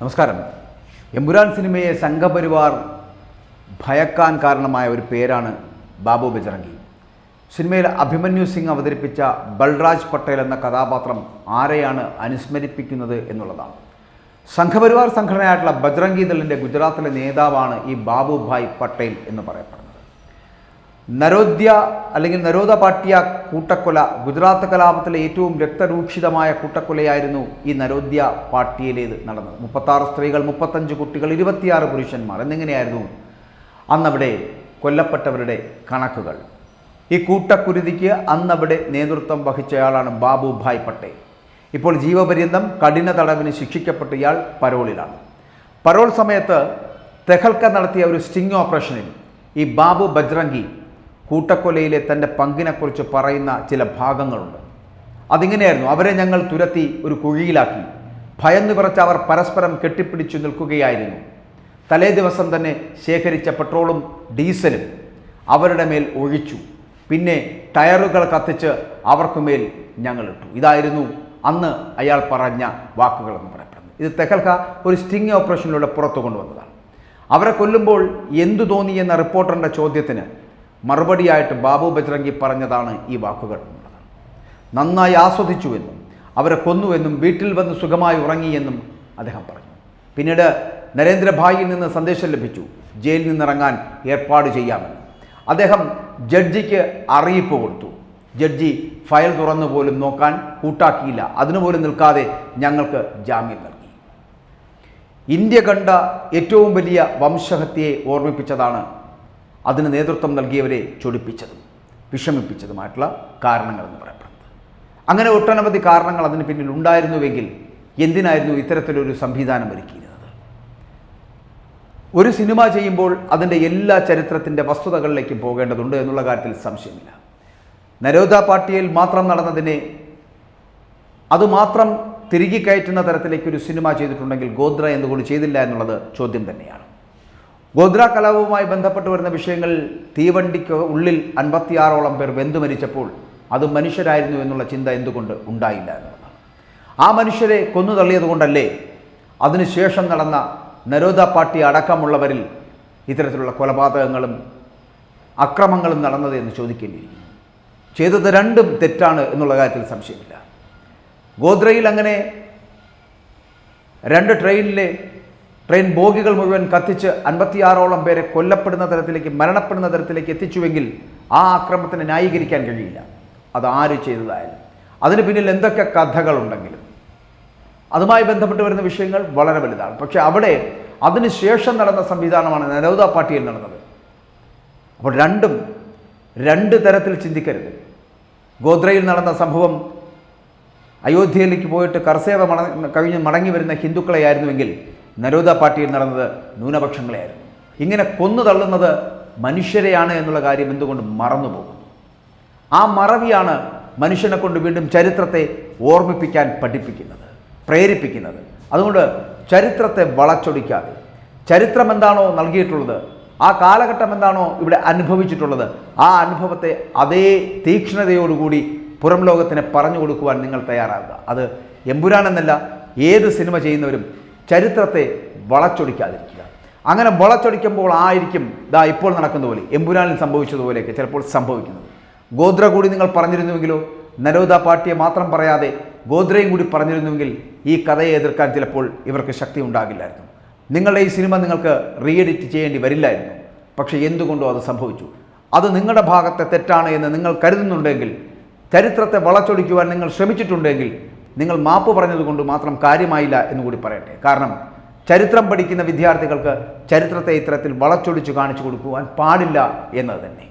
നമസ്കാരം. എമ്പുരാൻ സിനിമയെ സംഘപരിവാർ ഭയക്കാൻ കാരണമായ ഒരു പേരാണ് ബാബു ബജറംഗി. സിനിമയിൽ അഭിമന്യു സിംഗ് അവതരിപ്പിച്ച ബൽരാജ് പട്ടേൽ എന്ന കഥാപാത്രം ആരെയാണ് അനുസ്മരിപ്പിക്കുന്നത് എന്നുള്ളതാണ്. സംഘപരിവാർ സംഘടനയായിട്ടുള്ള ബജ്രംഗി ദളിന്റെ ഗുജറാത്തിലെ നേതാവാണ് ഈ ബാബുഭായ് പട്ടേൽ എന്ന് പറയപ്പെടുന്നത്. നരോദ്യ അല്ലെങ്കിൽ നരോദ പാട്ടിയ കൂട്ടക്കൊല ഗുജറാത്ത് കലാപത്തിലെ ഏറ്റവും രക്തരൂക്ഷിതമായ കൂട്ടക്കൊലയായിരുന്നു ഈ നരോദ്യ പാട്ടിയയിലേത് നടന്നത്. മുപ്പത്താറ് സ്ത്രീകൾ മുപ്പത്തഞ്ച് കുട്ടികൾ ഇരുപത്തിയാറ് പുരുഷന്മാർ എന്നിങ്ങനെയായിരുന്നു അന്നവിടെ കൊല്ലപ്പെട്ടവരുടെ കണക്കുകൾ. ഈ കൂട്ടക്കുരുതിക്ക് അന്നവിടെ നേതൃത്വം വഹിച്ചയാളാണ് ബാബുഭായ് പട്ടേൽ. ഇപ്പോൾ ജീവപര്യന്തം കഠിന തടവിന് ശിക്ഷിക്കപ്പെട്ട ഇയാൾ പരോളിലാണ്. പരോൾ സമയത്ത് തെഹൽക്ക നടത്തിയ ഒരു സ്റ്റിംഗ് ഓപ്പറേഷനിൽ ഈ ബാബു ബജ്രംഗി കൂട്ടക്കൊലയിലെ തന്റെ പങ്കിനെക്കുറിച്ച് പറയുന്ന ചില ഭാഗങ്ങളുണ്ട്. അതിങ്ങനെയായിരുന്നു അവരെ ഞങ്ങൾ തുരത്തി ഒരു കുഴിയിലാക്കി. ഭയന്നു വിറച്ച് അവർ പരസ്പരം കെട്ടിപ്പിടിച്ചു നിൽക്കുകയായിരുന്നു. തലേ ദിവസം തന്നെ ശേഖരിച്ച പെട്രോളും ഡീസലും അവരുടെ മേൽ ഒഴിച്ചു. പിന്നെ ടയറുകൾ കത്തിച്ച് അവർക്കുമേൽ ഞങ്ങളിട്ടു ഇതായിരുന്നു അന്ന് അയാൾ പറഞ്ഞ വാക്കുകളെന്ന് പറയപ്പെടുന്നത്. ഇത് തെഹൽക്ക ഒരു സ്റ്റിങ് ഓപ്പറേഷനിലൂടെ പുറത്തു കൊണ്ടുവന്നതാണ്. അവരെ കൊല്ലുമ്പോൾ എന്തു തോന്നി എന്ന റിപ്പോർട്ടറിന്റെ ചോദ്യത്തിന് മറുപടിയായിട്ട് ബാബു ബജ്രംഗി പറഞ്ഞതാണ് ഈ വാക്കുകൾ. നന്നായി ആസ്വദിച്ചുവെന്നും അവരെ കൊന്നുവെന്നും വീട്ടിൽ വന്ന് സുഖമായി ഉറങ്ങിയെന്നും അദ്ദേഹം പറഞ്ഞു. പിന്നീട് നരേന്ദ്രഭായിൽ നിന്ന് സന്ദേശം ലഭിച്ചു. ജയിലിൽ നിന്നിറങ്ങാൻ ഏർപ്പാട് ചെയ്യാമെന്ന്. അദ്ദേഹം ജഡ്ജിക്ക് അറിയിപ്പ് കൊടുത്തു. ജഡ്ജി ഫയൽ തുറന്നു പോലും നോക്കാൻ കൂട്ടാക്കിയില്ല. അതിനുപോലും നിൽക്കാതെ ഞങ്ങൾക്ക് ജാമ്യം നൽകി. ഇന്ത്യ കണ്ട ഏറ്റവും വലിയ വംശഹത്യയെ ഓർമ്മിപ്പിച്ചതാണ് അതിന് നേതൃത്വം നൽകിയവരെ ചൊടിപ്പിച്ചതും വിഷമിപ്പിച്ചതുമായിട്ടുള്ള കാരണങ്ങളെന്ന് പറയപ്പെടുന്നത്. അങ്ങനെ ഒട്ടനവധി കാരണങ്ങൾ അതിന് പിന്നിൽ ഉണ്ടായിരുന്നുവെങ്കിൽ എന്തിനായിരുന്നു ഇത്തരത്തിലൊരു സംവിധാനം ഒരുക്കിയിരുന്നത്? ഒരു സിനിമ ചെയ്യുമ്പോൾ അതിന്റെ എല്ലാ ചരിത്രത്തിന്റെ വസ്തുതകളിലേക്കും പോകേണ്ടതുണ്ട് എന്നുള്ള കാര്യത്തിൽ സംശയമില്ല. നരോദ പാട്ടിയയിൽ മാത്രം നടന്നതിനെ അതുമാത്രം തിരികെ കയറ്റുന്ന തരത്തിലേക്ക് ഒരു സിനിമ ചെയ്തിട്ടുണ്ടെങ്കിൽ ഗോദ്ര എന്തുകൊണ്ട് ചെയ്തില്ല എന്നുള്ളത് ചോദ്യം തന്നെയാണ്. ഗോദ്ര കലാപവുമായി ബന്ധപ്പെട്ട് വരുന്ന വിഷയങ്ങൾ തീവണ്ടിക്ക് ഉള്ളിൽ അൻപത്തിയാറോളം പേർ വെന്തു മരിച്ചപ്പോൾ അത് മനുഷ്യരായിരുന്നു എന്നുള്ള ചിന്ത എന്തുകൊണ്ട് ഉണ്ടായില്ല എന്നുള്ളതാണ്. ആ മനുഷ്യരെ കൊന്നു തള്ളിയതുകൊണ്ടല്ലേ അതിനുശേഷം നടന്ന നരോദ പാർട്ടി അടക്കമുള്ളവരിൽ ഇത്തരത്തിലുള്ള കൊലപാതകങ്ങളും അക്രമങ്ങളും നടന്നത് എന്ന് ചോദിക്കേണ്ടിയിരിക്കുന്നു. ചെയ്തത് രണ്ടും തെറ്റാണ് എന്നുള്ള കാര്യത്തിൽ സംശയമില്ല. ഗോദ്രയിൽ അങ്ങനെ രണ്ട് ട്രെയിനിലെ ട്രെയിൻ ബോഗികൾ മുഴുവൻ കത്തിച്ച് അൻപത്തിയാറോളം പേരെ കൊല്ലപ്പെടുന്ന തരത്തിലേക്ക് മരണപ്പെടുന്ന തരത്തിലേക്ക് എത്തിച്ചുവെങ്കിൽ ആ ആക്രമണത്തിന് ന്യായീകരിക്കാൻ കഴിയില്ല. അത് ആര് ചെയ്തതായാലും. അതിന് പിന്നിൽ എന്തൊക്കെ കഥകളുണ്ടെങ്കിലും. അതുമായി ബന്ധപ്പെട്ട് വരുന്ന വിഷയങ്ങൾ വളരെ വലുതാണ്. പക്ഷേ അവിടെ അതിനുശേഷം നടന്ന സംവിധാനമാണ് നരോദ പാർട്ടിയിൽ നടന്നത്. അപ്പോൾ രണ്ടും രണ്ട് തരത്തിൽ ചിന്തിക്കരുത്. ഗോദ്രയിൽ നടന്ന സംഭവം അയോധ്യയിലേക്ക് പോയിട്ട് കർസേവ മട കഴിഞ്ഞ് മടങ്ങി വരുന്ന ഹിന്ദുക്കളെയായിരുന്നുവെങ്കിൽ നരോദ പാർട്ടിയിൽ നടന്നത് ന്യൂനപക്ഷങ്ങളെയായിരുന്നു. ഇങ്ങനെ കൊന്നു തള്ളുന്നത് മനുഷ്യരെയാണ് എന്നുള്ള കാര്യം എന്തുകൊണ്ട് മറന്നുപോകുന്നു? ആ മറവിയാണ് മനുഷ്യനെ കൊണ്ട് വീണ്ടും ചരിത്രത്തെ ഓർമ്മിപ്പിക്കാൻ പഠിപ്പിക്കുന്നത് പ്രേരിപ്പിക്കുന്നത്. അതുകൊണ്ട് ചരിത്രത്തെ വളച്ചൊടിക്കാതെ ചരിത്രം എന്താണോ നൽകിയിട്ടുള്ളത് ആ കാലഘട്ടം എന്താണോ ഇവിടെ അനുഭവിച്ചിട്ടുള്ളത് ആ അനുഭവത്തെ അതേ തീക്ഷ്ണതയോടുകൂടി പുറം ലോകത്തിന് പറഞ്ഞു കൊടുക്കുവാൻ നിങ്ങൾ തയ്യാറാകുക അത് എമ്പുരാനെന്നല്ല ഏത് സിനിമ ചെയ്യുന്നവരും ചരിത്രത്തെ വളച്ചൊടിക്കാതിരിക്കുക. അങ്ങനെ വളച്ചൊടിക്കുമ്പോൾ ആയിരിക്കും ഇതാ ഇപ്പോൾ നടക്കുന്ന പോലെ എമ്പുരാനിൽ സംഭവിച്ചതുപോലെയൊക്കെ ചിലപ്പോൾ സംഭവിക്കുന്നത്. ഗോദ്ര കൂടി നിങ്ങൾ പറഞ്ഞിരുന്നുവെങ്കിലോ? നരോദ പാർട്ടിയെ മാത്രം പറയാതെ ഗോദ്രയും കൂടി പറഞ്ഞിരുന്നുവെങ്കിൽ ഈ കഥയെ എതിർക്കാൻ ചിലപ്പോൾ ഇവർക്ക് ശക്തി ഉണ്ടാകില്ലായിരുന്നു. നിങ്ങളുടെ ഈ സിനിമ നിങ്ങൾക്ക് റീഎഡിറ്റ് ചെയ്യേണ്ടി വരില്ലായിരുന്നു. പക്ഷേ എന്തുകൊണ്ടോ അത് സംഭവിച്ചു. അത് നിങ്ങളുടെ ഭാഗത്തെ തെറ്റാണ് എന്ന് നിങ്ങൾ കരുതുന്നുണ്ടെങ്കിൽ ചരിത്രത്തെ വളച്ചൊടിക്കുവാൻ നിങ്ങൾ ശ്രമിച്ചിട്ടുണ്ടെങ്കിൽ നിങ്ങൾ മാപ്പ് പറഞ്ഞതുകൊണ്ട് മാത്രം കാര്യമായില്ല എന്ന് കൂടി പറയട്ടെ. കാരണം ചരിത്രം പഠിക്കുന്ന വിദ്യാർത്ഥികൾക്ക് ചരിത്രത്തെ ഇത്തരത്തിൽ വളച്ചൊടിച്ച് കാണിച്ചു കൊടുക്കുവാൻ പാടില്ല എന്നത് തന്നെ.